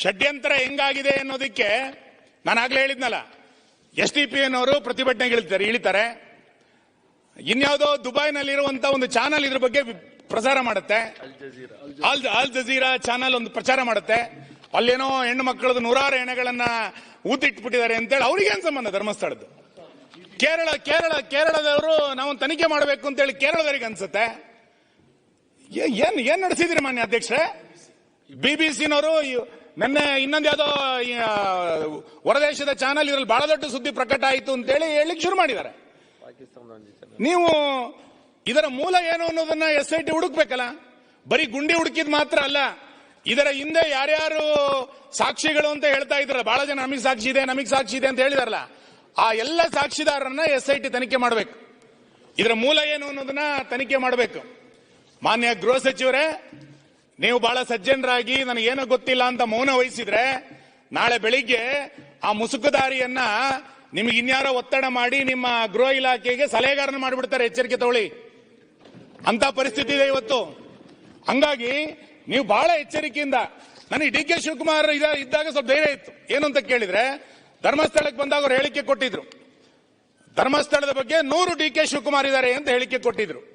ಷಡ್ಯಂತ್ರ ಹೆಂಗಾಗಿದೆ ಅನ್ನೋದಕ್ಕೆ ನಾನು ಆಗ್ಲೇ ಹೇಳಿದ್ನಲ್ಲ, ಎಸ್ ಡಿ ಪಿ ಅನ್ನೋರು ಪ್ರತಿಭಟನೆಗೆ ಇಳಿತಾರೆ ಇಳಿತಾರೆ ಇನ್ಯಾವುದೋ ದುಬೈನಲ್ಲಿರುವಂತ ಒಂದು ಚಾನಲ್ ಇದ್ರ ಬಗ್ಗೆ ಪ್ರಸಾರ ಮಾಡುತ್ತೆ. ಆಲ್ ಆಲ್ ಜಜೀರಾ ಚಾನಲ್ ಒಂದು ಪ್ರಚಾರ ಮಾಡುತ್ತೆ. ಅಲ್ಲೇನೋ ಹೆಣ್ಣು ಮಕ್ಕಳದ್ದು ನೂರಾರು ಎಣೆಗಳನ್ನ ಊತಿಟ್ಬಿಟ್ಟಿದ್ದಾರೆ ಅಂತೇಳಿ ಅವ್ರಿಗೇನ್ ಸಂಬಂಧ ಧರ್ಮಸ್ಥಳದ್ದು? ಕೇರಳ ಕೇರಳ, ಕೇರಳದವರು ನಾವು ತನಿಖೆ ಮಾಡಬೇಕು ಅಂತೇಳಿ ಕೇರಳದವರಿಗೆ ಅನ್ಸುತ್ತೆ. ಏನ್ ಏನ್ ನಡೆಸಿದ್ರಿ ಮಾನ್ಯ ಅಧ್ಯಕ್ಷರೇ? ಬಿಬಿಸಿನವರು ನಿನ್ನೆ ಇನ್ನೊಂದು ಯಾವುದೋ ಹೊರದೇಶದ ಚಾನಲ್ ಇದ್ರಲ್ಲಿ ಬಹಳ ದೊಡ್ಡ ಸುದ್ದಿ ಪ್ರಕಟ ಆಯಿತು ಅಂತೇಳಿ ಹೇಳಲಿಕ್ಕೆ ಶುರು ಮಾಡಿದ್ದಾರೆ. ನೀವು ಇದರ ಮೂಲ ಏನು ಅನ್ನೋದನ್ನ ಎಸ್ ಐ ಟಿ ಹುಡುಕ್ಬೇಕಲ್ಲ? ಬರೀ ಗುಂಡಿ ಹುಡುಕಿದ್ ಮಾತ್ರ ಅಲ್ಲ ಇದರ ಹಿಂದೆ ಯಾರ್ಯಾರು ಸಾಕ್ಷಿಗಳು ಅಂತ ಹೇಳ್ತಾ ಇದ್ರಲ್ಲ ಬಹಳ ಜನ ನಮಗೆ ಸಾಕ್ಷಿ ಇದೆ ನಮಗೆ ಸಾಕ್ಷಿ ಇದೆ ಅಂತ ಹೇಳಿದಾರಲ್ಲ ಆ ಎಲ್ಲ ಸಾಕ್ಷಿದಾರರನ್ನ ಎಸ್ ಐ ಟಿ ತನಿಖೆ ಮಾಡಬೇಕು. ಇದರ ಮೂಲ ಏನು ಅನ್ನೋದನ್ನ ತನಿಖೆ ಮಾಡಬೇಕು. ಮಾನ್ಯ ಗೃಹ ಸಚಿವರೇ ನೀವು ಬಹಳ ಸಜ್ಜನರಾಗಿ ನನಗೇನೋ ಗೊತ್ತಿಲ್ಲ ಅಂತ ಮೌನ ವಹಿಸಿದ್ರೆ ನಾಳೆ ಬೆಳಿಗ್ಗೆ ಆ ಮುಸುಕುದಾರಿಯನ್ನ ನಿಮಗೆ ಇನ್ಯಾರೋ ಒತ್ತಡ ಮಾಡಿ ನಿಮ್ಮ ಗೃಹ ಇಲಾಖೆಗೆ ಸಲಹೆಗಾರನ ಮಾಡಿಬಿಡ್ತಾರೆ. ಎಚ್ಚರಿಕೆ ತಗೊಳ್ಳಿ. ಅಂತ ಪರಿಸ್ಥಿತಿ ಇದೆ ಇವತ್ತು. ಹಂಗಾಗಿ ನೀವು ಬಹಳ ಎಚ್ಚರಿಕೆಯಿಂದ, ನನಗೆ ಡಿ ಕೆ ಶಿವಕುಮಾರ್ ಇದ- ಇದ್ದಾಗ ಸ್ವಲ್ಪ ಧೈರ್ಯ ಇತ್ತು. ಏನು ಅಂತ ಕೇಳಿದ್ರೆ, ಧರ್ಮಸ್ಥಳಕ್ಕೆ ಬಂದಾಗ ಅವ್ರು ಹೇಳಿಕೆ ಕೊಟ್ಟಿದ್ರು. ಧರ್ಮಸ್ಥಳದ ಬಗ್ಗೆ ನೂರು ಡಿ ಕೆ ಶಿವಕುಮಾರ್ ಇದ್ದಾರೆ ಅಂತ ಹೇಳಿಕೆ ಕೊಟ್ಟಿದ್ರು.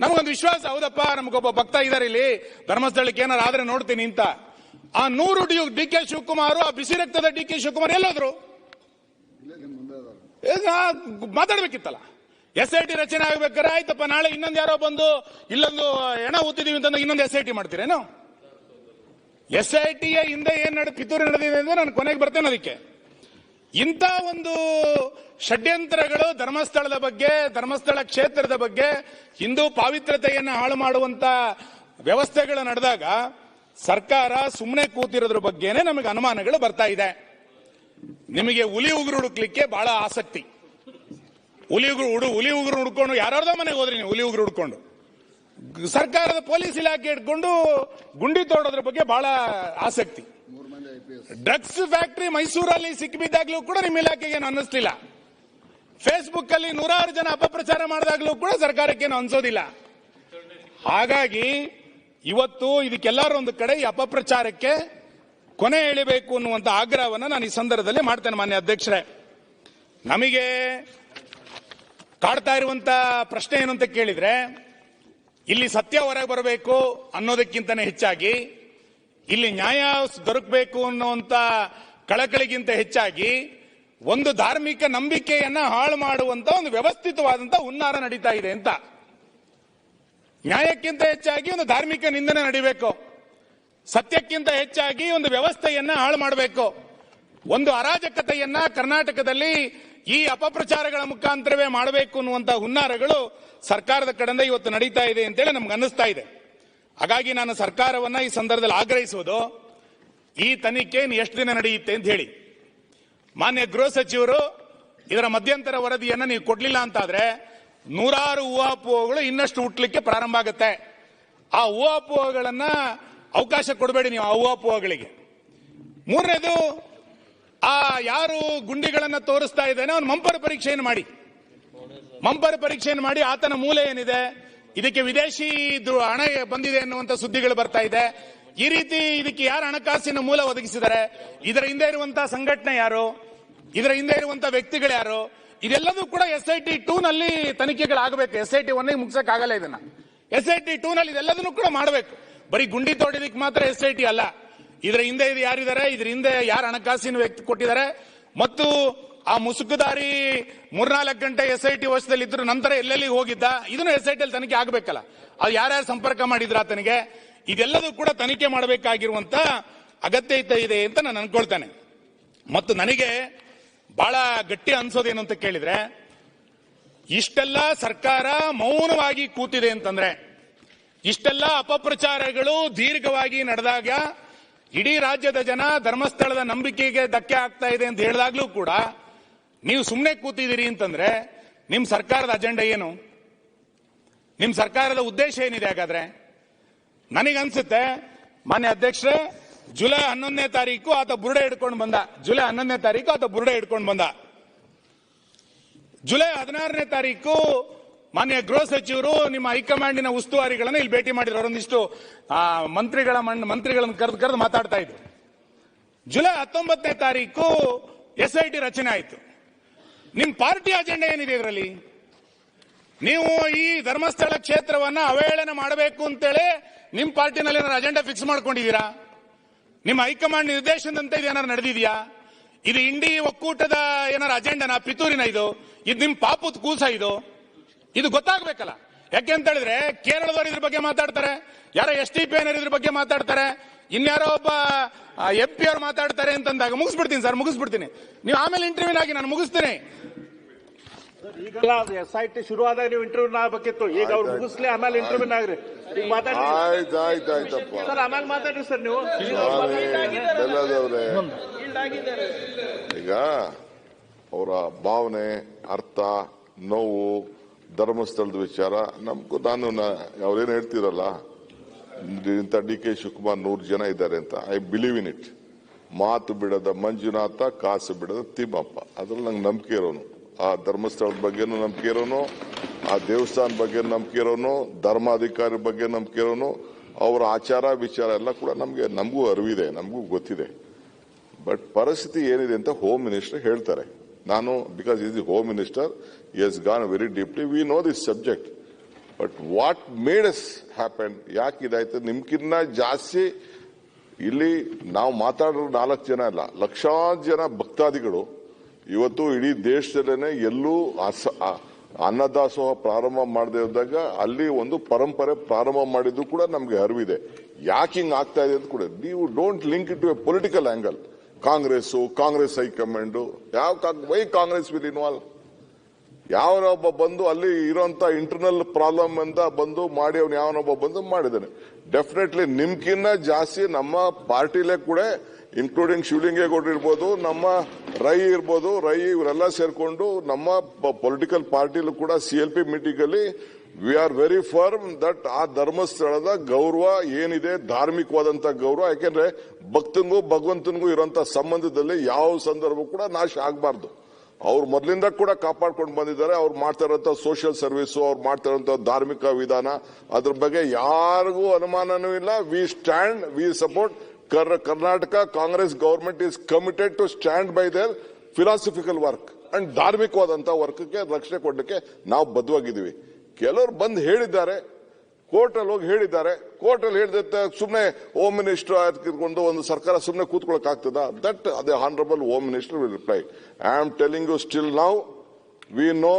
ನಮಗೊಂದು ವಿಶ್ವಾಸ, ಹೌದಪ್ಪ ನಮಗೊಬ್ಬ ಭಕ್ತ ಇದ್ದಾರೆ ಇಲ್ಲಿ. ಧರ್ಮಸ್ಥಳಕ್ಕೆ ಏನಾರು ಆದ್ರೆ ನೋಡ್ತೀನಿ ಅಂತ. ಆ ನೂರು ಡಿ ಡಿ ಕೆ ಶಿವಕುಮಾರ್, ಆ ಬಿಸಿ ರಕ್ತದ ಡಿ ಕೆ ಶಿವಕುಮಾರ್ ಎಲ್ಲೋದ್ರು? ಮಾತಾಡ್ಬೇಕಿತ್ತಲ್ಲ. ಎಸ್ ಐ ಟಿ ರಚನೆ ಆಗ್ಬೇಕಾರೆ ಆಯ್ತಪ್ಪ, ನಾಳೆ ಇನ್ನೊಂದು ಯಾರೋ ಬಂದು ಇಲ್ಲೊಂದು ಹೆಣ ಊತಿದೀವಿ ಅಂತಂದ್ರೆ ಇನ್ನೊಂದು ಎಸ್ ಐ ಟಿ ಮಾಡ್ತೀರೇನು? ಎಸ್ ಐ ಟಿಯ ಹಿಂದೆ ಏನ್ ಪಿತೂರಿ ನಡೆದಿದೆ ಅಂದ್ರೆ ನಾನು ಕೊನೆಗೆ ಬರ್ತೇನೆ ಅದಕ್ಕೆ. ಇಂಥ ಒಂದು ಷಡ್ಯಂತ್ರಗಳು ಧರ್ಮಸ್ಥಳದ ಬಗ್ಗೆ, ಧರ್ಮಸ್ಥಳ ಕ್ಷೇತ್ರದ ಬಗ್ಗೆ, ಹಿಂದೂ ಪಾವಿತ್ರತೆಯನ್ನು ಹಾಳು ಮಾಡುವಂತ ವ್ಯವಸ್ಥೆಗಳು ನಡೆದಾಗ ಸರ್ಕಾರ ಸುಮ್ಮನೆ ಕೂತಿರೋದ್ರ ಬಗ್ಗೆನೇ ನಮಗೆ ಅನುಮಾನಗಳು ಬರ್ತಾ ಇದೆ. ನಿಮಗೆ ಹುಲಿ ಉಗುರು ಹುಡುಕ್ಲಿಕ್ಕೆ ಬಹಳ ಆಸಕ್ತಿ. ಹುಲಿ ಉಗುರು ಹುಡು, ಹುಲಿ ಉಗುರು ಹುಡ್ಕೊಂಡು ಯಾರ್ಯಾರ್ದೋ ಮನೆಗೆ ಹೋದ್ರಿ ನೀವು ಹುಲಿ ಉಗುರು ಹುಡ್ಕೊಂಡು. ಸರ್ಕಾರದ ಪೊಲೀಸ್ ಇಲಾಖೆ ಇಟ್ಕೊಂಡು ಗುಂಡಿ ತೋಡೋದ್ರ ಬಗ್ಗೆ ಬಹಳ ಆಸಕ್ತಿ. ಡ್ರಗ್ಸ್ ಫ್ಯಾಕ್ಟರಿ ಮೈಸೂರಲ್ಲಿ ಸಿಕ್ಕಿಬಿದ್ದಾಗ್ಲೂ ಕೂಡ ನಿಮ್ಮ ಇಲಾಖೆಗೆ ಏನು ಅನ್ನಿಸ್ಲಿಲ್ಲ. ಫೇಸ್ಬುಕ್ ಅಲ್ಲಿ ನೂರಾರು ಜನ ಅಪಪ್ರಚಾರ ಮಾಡಿದಾಗ್ಲೂ ಕೂಡ ಸರ್ಕಾರಕ್ಕೆ ಏನು ಅನ್ಸೋದಿಲ್ಲ. ಹಾಗಾಗಿ ಇವತ್ತು ಇದಕ್ಕೆಲ್ಲರೂ ಒಂದು ಕಡೆ ಈ ಅಪಪ್ರಚಾರಕ್ಕೆ ಕೊನೆ ಎಳಿಬೇಕು ಅನ್ನುವಂತ ಆಗ್ರಹವನ್ನು ನಾನು ಈ ಸಂದರ್ಭದಲ್ಲಿ ಮಾಡ್ತೇನೆ ಮಾನ್ಯ ಅಧ್ಯಕ್ಷರೇ. ನಮಗೆ ಕಾಡ್ತಾ ಇರುವಂತ ಪ್ರಶ್ನೆ ಏನು ಅಂತ ಕೇಳಿದ್ರೆ ಇಲ್ಲಿ ಸತ್ಯ ಹೊರಗೆ ಬರಬೇಕು ಅನ್ನೋದಕ್ಕಿಂತನೇ ಹೆಚ್ಚಾಗಿ, ಇಲ್ಲಿ ನ್ಯಾಯ ದೊರಕಬೇಕು ಅನ್ನುವಂಥ ಕಳಕಳಿಗಿಂತ ಹೆಚ್ಚಾಗಿ ಒಂದು ಧಾರ್ಮಿಕ ನಂಬಿಕೆಯನ್ನ ಹಾಳು ಮಾಡುವಂತ ಒಂದು ವ್ಯವಸ್ಥಿತವಾದಂಥ ಹುನ್ನಾರ ನಡೀತಾ ಇದೆ ಅಂತ. ನ್ಯಾಯಕ್ಕಿಂತ ಹೆಚ್ಚಾಗಿ ಒಂದು ಧಾರ್ಮಿಕ ನಿಂದನೆ ನಡಿಬೇಕು. ಸತ್ಯಕ್ಕಿಂತ ಹೆಚ್ಚಾಗಿ ಒಂದು ವ್ಯವಸ್ಥೆಯನ್ನ ಹಾಳು ಮಾಡಬೇಕು. ಒಂದು ಅರಾಜಕತೆಯನ್ನ ಕರ್ನಾಟಕದಲ್ಲಿ ಈ ಅಪಪ್ರಚಾರಗಳ ಮುಖಾಂತರವೇ ಮಾಡಬೇಕು ಅನ್ನುವಂಥ ಹುನ್ನಾರಗಳು ಸರ್ಕಾರದ ಕಡೆಯಿಂದ ಇವತ್ತು ನಡೀತಾ ಇದೆ ಅಂತೇಳಿ ನಮ್ಗೆ ಅನ್ನಿಸ್ತಾ ಇದೆ. ಹಾಗಾಗಿ ನಾನು ಸರ್ಕಾರವನ್ನ ಈ ಸಂದರ್ಭದಲ್ಲಿ ಆಗ್ರಹಿಸುವುದು, ಈ ತನಿಖೆ ಎಷ್ಟು ದಿನ ನಡೆಯುತ್ತೆ ಅಂತ ಹೇಳಿ. ಮಾನ್ಯ ಗೃಹ ಸಚಿವರು, ಇದರ ಮಧ್ಯಂತರ ವರದಿಯನ್ನು ನೀವು ಕೊಡ್ಲಿಲ್ಲ ಅಂತಾದ್ರೆ ನೂರಾರು ಊಹಾಪೋಹಗಳು ಇನ್ನಷ್ಟು ಹುಟ್ಟಲಿಕ್ಕೆ ಪ್ರಾರಂಭ ಆಗುತ್ತೆ. ಆ ಊಹಾಪೋಹಗಳನ್ನ ಅವಕಾಶ ಕೊಡಬೇಡಿ ನೀವು ಆ ಊಹಾಪೋಹಗಳಿಗೆ ಮೂರನೇದು ಆ ಯಾರು ಗುಂಡಿಗಳನ್ನು ತೋರಿಸ್ತಾ ಇದ್ದಾನೆ, ಅವನು ಮಂಪರ ಪರೀಕ್ಷೆಯನ್ನು ಮಾಡಿ. ಮಂಪರ ಪರೀಕ್ಷೆಯನ್ನು ಮಾಡಿ ಆತನ ಮೂಲ ಏನಿದೆ? ಇದಕ್ಕೆ ವಿದೇಶಿ ಹಣ ಬಂದಿದೆ ಅನ್ನುವಂತ ಸುದ್ದಿಗಳು ಬರ್ತಾ ಇದೆ. ಈ ರೀತಿ ಇದಕ್ಕೆ ಯಾರು ಹಣಕಾಸಿನ ಮೂಲ ಒದಗಿಸಿದ್ದಾರೆ? ಇದರ ಹಿಂದೆ ಇರುವಂತ ಸಂಘಟನೆ ಯಾರು? ಇದರ ಹಿಂದೆ ಇರುವಂತಹ ವ್ಯಕ್ತಿಗಳು ಯಾರು? ಇದೆಲ್ಲದೂ ಕೂಡ ಎಸ್ ಐ ಟಿ ಟೂ ನಲ್ಲಿ ತನಿಖೆಗಳಾಗಬೇಕು. ಎಸ್ ಐ ಟಿ ಒನ್ ಮುಗಿಸಕ್ ಆಗಲ್ಲ ಇದನ್ನ. ಎಸ್ ಐ ಟಿ ಟೂ ನಲ್ಲಿ ಇದೆಲ್ಲದನ್ನು ಕೂಡ ಮಾಡಬೇಕು. ಬರೀ ಗುಂಡಿ ತೋಡಿದಕ್ಕೆ ಮಾತ್ರ ಎಸ್ ಐ ಟಿ ಅಲ್ಲ. ಇದರ ಹಿಂದೆ ಇದು ಯಾರಿದ್ದಾರೆ? ಇದ್ರ ಹಿಂದೆ ಯಾರು ಹಣಕಾಸಿನ ವ್ಯಕ್ತಿ ಕೊಟ್ಟಿದ್ದಾರೆ? ಮತ್ತು ಆ ಮುಸುಕುದಾರಿ ಮೂರ್ನಾಲ್ಕು ಗಂಟೆ ಎಸ್ ಐ ಟಿ ವಶದಲ್ಲಿ ಇದ್ರು ನಂತರ ಎಲ್ಲೆಲ್ಲಿ ಹೋಗಿದ್ದ? ಇದನ್ನು ಎಸ್ ಐ ಟಿ ತನಿಖೆ ಆಗಬೇಕಲ್ಲ. ಅದು ಯಾರ್ಯಾರು ಸಂಪರ್ಕ ಮಾಡಿದ್ರ ಆತನಿಗೆ? ಇದೆಲ್ಲದೂ ಕೂಡ ತನಿಖೆ ಮಾಡಬೇಕಾಗಿರುವಂತ ಅಗತ್ಯತೆ ಇದೆ ಅಂತ ನಾನು ಅನ್ಕೊಳ್ತೇನೆ. ಮತ್ತು ನನಗೆ ಬಹಳ ಗಟ್ಟಿ ಅನ್ಸೋದೇನು ಅಂತ ಕೇಳಿದ್ರೆ, ಇಷ್ಟೆಲ್ಲ ಸರ್ಕಾರ ಮೌನವಾಗಿ ಕೂತಿದೆ ಅಂತಂದ್ರೆ, ಇಷ್ಟೆಲ್ಲ ಅಪಪ್ರಚಾರಗಳು ದೀರ್ಘವಾಗಿ ನಡೆದಾಗ ಇಡೀ ರಾಜ್ಯದ ಜನ ಧರ್ಮಸ್ಥಳದ ನಂಬಿಕೆಗೆ ಧಕ್ಕೆ ಆಗ್ತಾ ಇದೆ ಅಂತ ಹೇಳಿದಾಗ್ಲೂ ಕೂಡ ನೀವು ಸುಮ್ಮನೆ ಕೂತಿದ್ದೀರಿ ಅಂತಂದ್ರೆ ನಿಮ್ಮ ಸರ್ಕಾರದ ಅಜೆಂಡಾ ಏನು? ನಿಮ್ಮ ಸರ್ಕಾರದ ಉದ್ದೇಶ ಏನಿದೆ ಹಾಗಾದ್ರೆ? ನನಗನ್ಸುತ್ತೆ, ಮಾನ್ಯ ಅಧ್ಯಕ್ಷರೇ, ಜುಲೈ ಹನ್ನೊಂದನೇ ತಾರೀಕು ಆತ ಬುರುಡೆ ಹಿಡ್ಕೊಂಡು ಬಂದ. ಜುಲೈ ಹನ್ನೊಂದನೇ ತಾರೀಕು ಆತ ಬುರುಡೆ ಹಿಡ್ಕೊಂಡು ಬಂದ. ಜುಲೈ ಹದಿನಾರನೇ ತಾರೀಕು ಮಾನ್ಯ ಗೃಹ ಸಚಿವರು ನಿಮ್ಮ ಹೈಕಮಾಂಡಿನ ಉಸ್ತುವಾರಿಗಳನ್ನ ಇಲ್ಲಿ ಭೇಟಿ ಮಾಡಿದ್ರು. ಅವರೊಂದಿಷ್ಟು ಮಂತ್ರಿಗಳ ಮಂತ್ರಿಗಳನ್ನು ಕರೆದು ಕರೆದು ಮಾತಾಡ್ತಾ ಇದ್ರು. ಜುಲೈ ಹತ್ತೊಂಬತ್ತನೇ ತಾರೀಕು ಎಸ್ ಐ ಟಿ ರಚನೆ ಆಯಿತು. ನಿಮ್ಮ ಪಾರ್ಟಿ ಅಜೆಂಡಾ ಏನಿದೆ ಇದರಲ್ಲಿ? ನೀವು ಈ ಧರ್ಮಸ್ಥಳ ಕ್ಷೇತ್ರವನ್ನ ಅವಹೇಳನ ಮಾಡಬೇಕು ಅಂತೇಳಿ ನಿಮ್ಮ ಪಾರ್ಟಿನಲ್ಲಿ ಏನಾದ್ರು ಅಜೆಂಡಾ ಫಿಕ್ಸ್ ಮಾಡ್ಕೊಂಡಿದ್ದೀರಾ? ನಿಮ್ಮ ಹೈಕಮಾಂಡ್ ನಿರ್ದೇಶನದಂತೆ ಇದು ಏನಾರು ನಡೆದಿದೆಯಾ? ಇದು ಇಂಡಿ ಒಕ್ಕೂಟದ ಏನಾರ ಅಜೆಂಡನ? ಪಿತೂರಿನ ಇದು? ಇದು ನಿಮ್ಮ ಪಾಪದ ಕೂಸ ಇದು? ಇದು ಗೊತ್ತಾಗ್ಬೇಕಲ್ಲ. ಯಾಕೆ ಅಂತ ಹೇಳಿದ್ರೆ ಕೇರಳದವರು ಇದ್ರ ಬಗ್ಗೆ ಮಾತಾಡ್ತಾರೆ ಯಾರೋ ಎಸ್ ಟಿ ಪಿ ಇದ್ರ ಬಗ್ಗೆ ಮಾತಾಡ್ತಾರೆ ಇನ್ಯಾರೋ ಒಬ್ಬ ಎಂ ಪಿ ಅವ್ರು ಮಾತಾಡ್ತಾರೆ ಅಂತಂದಾಗ ಮುಗಿಸ್ಬಿಡ್ತೀನಿ ಸರ್ ಮುಗಿಸ್ಬಿಡ್ತೀನಿ. ನೀವು ಆಮೇಲೆ ಇಂಟರ್ವ್ಯೂನ್ ಆಗಿ ನಾನು ಮುಗಿಸ್ತೀನಿ. ಈಗಲ್ಲ ಎಸ್ ಐ ಟಿ ಶುರು ಆದಾಗ ನೀವು ಇಂಟರ್ವ್ಯೂ ಆಗ್ಬೇಕಿತ್ತು. ಈಗ ಅವ್ರು ಮುಗಿಸ್ಲಿ ಆಮೇಲೆ ಇಂಟರ್ವ್ಯೂ ಆಗ್ರಿ. ಈಗ ಮಾತಾಡ್ರಿ. ಆಯ್ತು ಆಯ್ತು ಸರ್ ಆಮೇಲೆ ಮಾತಾಡ್ರಿ ಸರ್ ನೀವು. ಬೆಲ್ಲದವ್ರೆ. ಈಗ ಅವರ ಭಾವನೆ ಅರ್ಥ ನೋವು ಧರ್ಮಸ್ಥಳದ ವಿಚಾರ, ನಮಗೂ ನಾನು ಅವ್ರೇನು ಹೇಳ್ತಿರಲ್ಲ ಇಂಥ ಡಿ ಕೆ ಶಿವಕುಮಾರ್ ನೂರು ಜನ ಇದ್ದಾರೆ ಅಂತ, ಐ ಬಿಲೀವ್ ಇನ್ ಇಟ್. ಮಾತು ಬಿಡದ ಮಂಜುನಾಥ, ಕಾಸು ಬಿಡದ ತಿಮ್ಮಪ್ಪ. ಅದ್ರಲ್ಲಿ ನಂಗೆ ನಂಬಿಕೆ ಇರೋನು. ಆ ಧರ್ಮಸ್ಥಳದ ಬಗ್ಗೆನೂ ನಂಬಿಕೆ ಇರೋನು, ಆ ದೇವಸ್ಥಾನ ಬಗ್ಗೆ ನಂಬಿಕೆ ಇರೋನು, ಧರ್ಮಾಧಿಕಾರಿ ಬಗ್ಗೆ ನಂಬಿಕೆ ಇರೋನು, ಅವರ ಆಚಾರ, ವಿಚಾರ ಎಲ್ಲ ಕೂಡ ನಮಗೆ, ನಮಗೂ ಅರಿವಿದೆ, ನಮಗೂ ಗೊತ್ತಿದೆ. ಬಟ್ ಪರಿಸ್ಥಿತಿ ಏನಿದೆ ಅಂತ ಹೋಮ್ ಮಿನಿಸ್ಟರ್ ಹೇಳ್ತಾರೆ. ನಾನು because is the home minister has gone very deeply we know this subject but what made as happen ಯಾಕೆ ಇದಾಯ್ತು? ನಿಮ್ಕಿನ್ನ ಜಾಸ್ತಿ ಇಲ್ಲಿ ನಾವು ಮಾತಾಡೋ ನಾಲ್ಕು ಜನ ಅಲ್ಲ. ಲಕ್ಷಾಂತರ ಜನ ಭಕ್ತಾದಿಗಳು ಇವತ್ತು ಇಡೀ ದೇಶದಲ್ಲೇನೆ ಎಲ್ಲೂ ಅಸ- ಅನ್ನದಾಸೋಹ ಪ್ರಾರಂಭ ಮಾಡದೇ ಇದ್ದಾಗ ಅಲ್ಲಿ ಒಂದು ಪರಂಪರೆ ಪ್ರಾರಂಭ ಮಾಡಿದ್ದು ಕೂಡ ನಮಗೆ ಅರಿವಿದೆ. ಯಾಕೆ ಹಿಂಗ್ ಆಗ್ತಾ ಇದೆ ಅಂತ ಕೂಡ, ನೀವು don't link it a political angle Congress Congress high command, ಯಾವ ವೈ ಕಾಂಗ್ರೆಸ್ ವಿಲ್ ಇನ್ವಾಲ್ವ್? ಯಾವನೊಬ್ಬ ಬಂದು ಅಲ್ಲಿ ಇರೋಂತ ಇಂಟರ್ನಲ್ ಪ್ರಾಬ್ಲಮ್ ಅಂತ ಬಂದು ಮಾಡಿ ಅವ್ನು ಯಾವನೊಬ್ಬ ಬಂದು ಮಾಡಿದ್ದಾನೆ. ಡೆಫಿನೆಟ್ಲಿ ನಿಮ್ಕಿನ್ನ ಜಾಸ್ತಿ ನಮ್ಮ ಪಾರ್ಟಿಲೇ ಕೂಡ ಇನ್ಕ್ಲೂಡಿಂಗ್ ಶಿವಲಿಂಗೇಗೌಡ ಇರ್ಬೋದು, ನಮ್ಮ ರೈ ಇರ್ಬೋದು, ರೈ ಇವರೆಲ್ಲ ಸೇರ್ಕೊಂಡು ನಮ್ಮ ಪೊಲಿಟಿಕಲ್ ಪಾರ್ಟಿಲೂ ಕೂಡ ಸಿ ಎಲ್ ಪಿ ಮೀಟಿಂಗ್ ಅಲ್ಲಿ we are very firm that ಆ ಧರ್ಮಸ್ಥಳದ ಗೌರವ ಏನಿದೆ, ಧಾರ್ಮಿಕವಾದಂತ ಗೌರವ, ಯಾಕೆಂದ್ರೆ ಭಕ್ತನಿಗೂ ಭಗವಂತನಿಗೂ ಇರುವಂತ ಸಂಬಂಧದಲ್ಲಿ ಯಾವ ಸಂದರ್ಭ ಕೂಡ ನಾಶ ಆಗಬಾರ್ದು. ಅವ್ರು ಮೊದಲಿಂದ ಕೂಡ ಕಾಪಾಡ್ಕೊಂಡು ಬಂದಿದ್ದಾರೆ, ಅವ್ರು ಮಾಡ್ತಾ ಇರೋಂಥ ಸೋಷಿಯಲ್ ಸರ್ವಿಸ್ ಅವ್ರು ಮಾಡ್ತಾ ಇರೋಂಥ ಧಾರ್ಮಿಕ ವಿಧಾನ, ಅದ್ರ ಬಗ್ಗೆ ಯಾರಿಗೂ ಅನುಮಾನನೂ ಇಲ್ಲ. We stand we support Karnataka Congress government is committed to stand by their philosophical work and ಧಾರ್ಮಿಕವಾದಂಥ ವರ್ಕ್ಗೆ ರಕ್ಷಣೆ ಕೊಡಲಿಕ್ಕೆ ನಾವು ಬದ್ಧವಾಗಿದ್ದೀವಿ. ಕೆಲವರು ಬಂದು ಹೇಳಿದ್ದಾರೆ ಕೋರ್ಟ್ ಅಲ್ಲಿ ಹೋಗಿ ಹೇಳಿದ್ದಾರೆ. ಕೋರ್ಟ್ ಅಲ್ಲಿ ಹೇಳಿದ ಸುಮ್ಮನೆ ಹೋಮ್ ಮಿನಿಸ್ಟರ್ ಆಯ್ತಿಕೊಂಡು ಒಂದು ಸರ್ಕಾರ ಸುಮ್ಮನೆ ಕೂತ್ಕೊಳಕ್ ಆಗ್ತದ? ದಟ್ ಅದೇ honourable home minister will reply I am telling you still now we know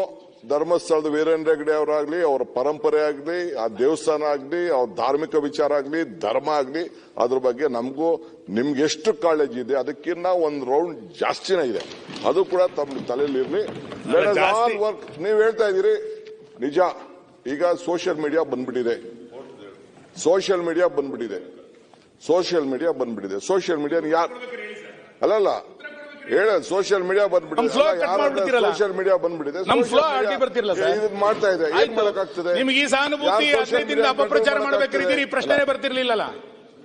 ಧರ್ಮಸ್ಥಳದ ವೀರೇಂದ್ರ ಹೆಗ್ಡೆ ಅವರಾಗ್ಲಿ ಅವರ ಪರಂಪರೆ ಆಗಲಿ ಆ ದೇವಸ್ಥಾನ ಆಗಲಿ ಅವ್ರ ಧಾರ್ಮಿಕ ವಿಚಾರ ಆಗಲಿ ಧರ್ಮ ಆಗಲಿ ಅದ್ರ ಬಗ್ಗೆ ನಮಗೂ ನಿಮ್ಗೆ ಎಷ್ಟು ಕಾಳಜಿ ಇದೆ ಅದಕ್ಕಿಂತ ಒಂದು ರೌಂಡ್ ಜಾಸ್ತಿನೇ ಇದೆ. ಅದು ಕೂಡ ತಮ್ಮ ತಲೆಯಲ್ಲಿ ಇರಲಿ. ವರ್ಕ್ ನೀವು ಹೇಳ್ತಾ ಇದ್ದೀರಿ ನಿಜ. ಈಗ ಸೋಷಿಯಲ್ ಮೀಡಿಯಾ ಬಂದ್ಬಿಟ್ಟಿದೆ. ಸೋಷಿಯಲ್ ಮೀಡಿಯಾ ಬಂದ್ಬಿಟ್ಟಿದೆ. ಸೋಷಿಯಲ್ ಮೀಡಿಯಾ ಬಂದ್ಬಿಟ್ಟಿದೆ. ಸೋಷಿಯಲ್ ಮೀಡಿಯಾ ಯಾರು ಅಲ್ಲಲ್ಲ ಹೇಳ ಸೋಷಿಯಲ್ ಮೀಡಿಯಾ ಬಂದ್ಬಿಟ್ಟಿದೆ. ಸೋಷಿಯಲ್ ಮೀಡಿಯಾ ಬಂದ್ಬಿಟ್ಟಿದೆ. ಇದನ್ನ ಮಾಡ್ತಾ ಇದೆ. ಏನ್. ಮಾಡಕ್ಕಾಗ್ತದೆ? ನಿಮ್ಗೆ ಈ ಸಹಾನುಭೂತಿ ಅಪಪ್ರಚಾರ ಮಾಡಬೇಕಿದ್ದೀರಿ? ಪ್ರಶ್ನೆ ಬರ್ತಿರ್ಲಿಲ್ಲಲ್ಲ?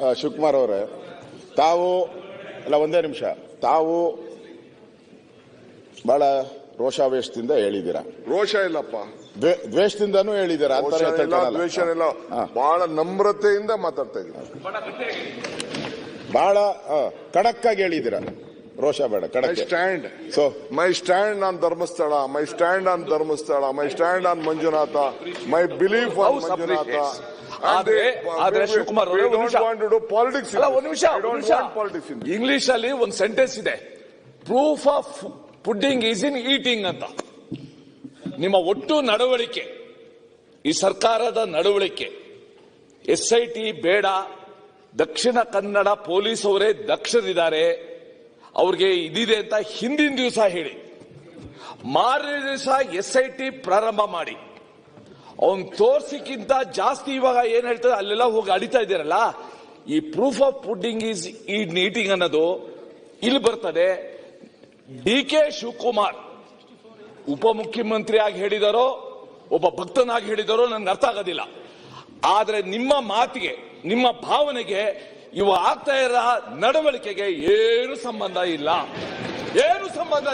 ಆ, ಶಿವಕುಮಾರ್ ಅವರೇ ತಾವು ಅಲ್ಲ ಒಂದೇ ನಿಮಿಷ. ತಾವು ಬಹಳ ರೋಷಾವೇಶದಿಂದ ಹೇಳಿದ್ದೀರಾ ರೋಷ ಇಲ್ಲಪ್ಪ. ದ್ವೇ- ದ್ವೇಷದಿಂದನೂ ಹೇಳಿದ್ದೀರಾ ರೋಷ ಇಲ್ಲ. ದ್ವೇಷ ಇಲ್ಲ. ಬಹಳ ನಮ್ರತೆಯಿಂದ ಮಾತಾಡ್ತಾ ಇದ್ದೀನಿ ಬಹಳ ಆ, ಖಡಕ್ ಆಗಿ ಹೇಳಿದ್ದೀರಾ ರೋಷ ಬೇಡ ಕಡಕ್ stand. So. My stand on Dharmasthala my stand on Dharmasthala my stand on Manjunatha my belief on Manjunatha. Appreciates. ಆದ್ರೆ ಆದ್ರೆ ಶಿವಕುಮಾರ್ ಒಂದು ನಿಮಿಷ. ಪಾಲಿಟಿಕ್ಸ್ ಅಲ್ಲ ಒಂದು ನಿಮಿಷ ಒಂದು ನಿಮಿಷ. ಪಾಲಿಟಿಕ್ಸ್ ಇಂಗ್ಲಿಷ್ ಅಲ್ಲಿ ಒಂದು ಸೆಂಟೆನ್ಸ್ ಇದೆ. Proof of pudding is in eating ಅಂತ. ನಿಮ್ಮ ಒಟ್ಟು ನಡವಳಿಕೆ, ಈ ಸರ್ಕಾರದ ನಡವಳಿಕೆ, ಎಸ್ ಐ ಟಿ ಬೇಡ, ದಕ್ಷಿಣ ಕನ್ನಡ ಪೊಲೀಸ್ ಅವರೇ ದಕ್ಷರಿದ್ದಾರೆ, ಅವ್ರಿಗೆ ಇದಿದೆ ಅಂತ ಹಿಂದಿನ ದಿವಸ ಹೇಳಿ. ಮಾರನೇ ದಿವಸ ಎಸ್ ಐ ಟಿ ಪ್ರಾರಂಭ ಮಾಡಿ. ಅವನ್ ತೋರ್ಸಿಕ್ಕಿಂತ ಜಾಸ್ತಿ ಇವಾಗ ಏನ್ ಹೇಳ್ತಾರೆ ಅಲ್ಲೆಲ್ಲ ಹೋಗಿ ಅಡಿತಾ ಇದ್ದೀರಲ್ಲ, ಈ ಪ್ರೂಫ್ ಆಫ್ ಪುಡ್ಡಿಂಗ್ ಈಸ್ ಈ ನೀಟಿಂಗ್ ಅನ್ನೋದು ಇಲ್ಲಿ ಬರ್ತದೆ. ಡಿ ಕೆ ಶಿವಕುಮಾರ್ ಉಪಮುಖ್ಯಮಂತ್ರಿ ಆಗಿ ಹೇಳಿದಾರೋ, ಒಬ್ಬ ಭಕ್ತನಾಗಿ ಹೇಳಿದರೋ ನನ್ಗೆ ಅರ್ಥ ಆಗೋದಿಲ್ಲ. ಆದರೆ ನಿಮ್ಮ ಮಾತಿಗೆ, ನಿಮ್ಮ ಭಾವನೆಗೆ ಇವ ಆಗ್ತಾ ಇರೋ ನಡವಳಿಕೆಗೆ ಏನು ಸಂಬಂಧ ಇಲ್ಲ. ಏನು ಸಂಬಂಧ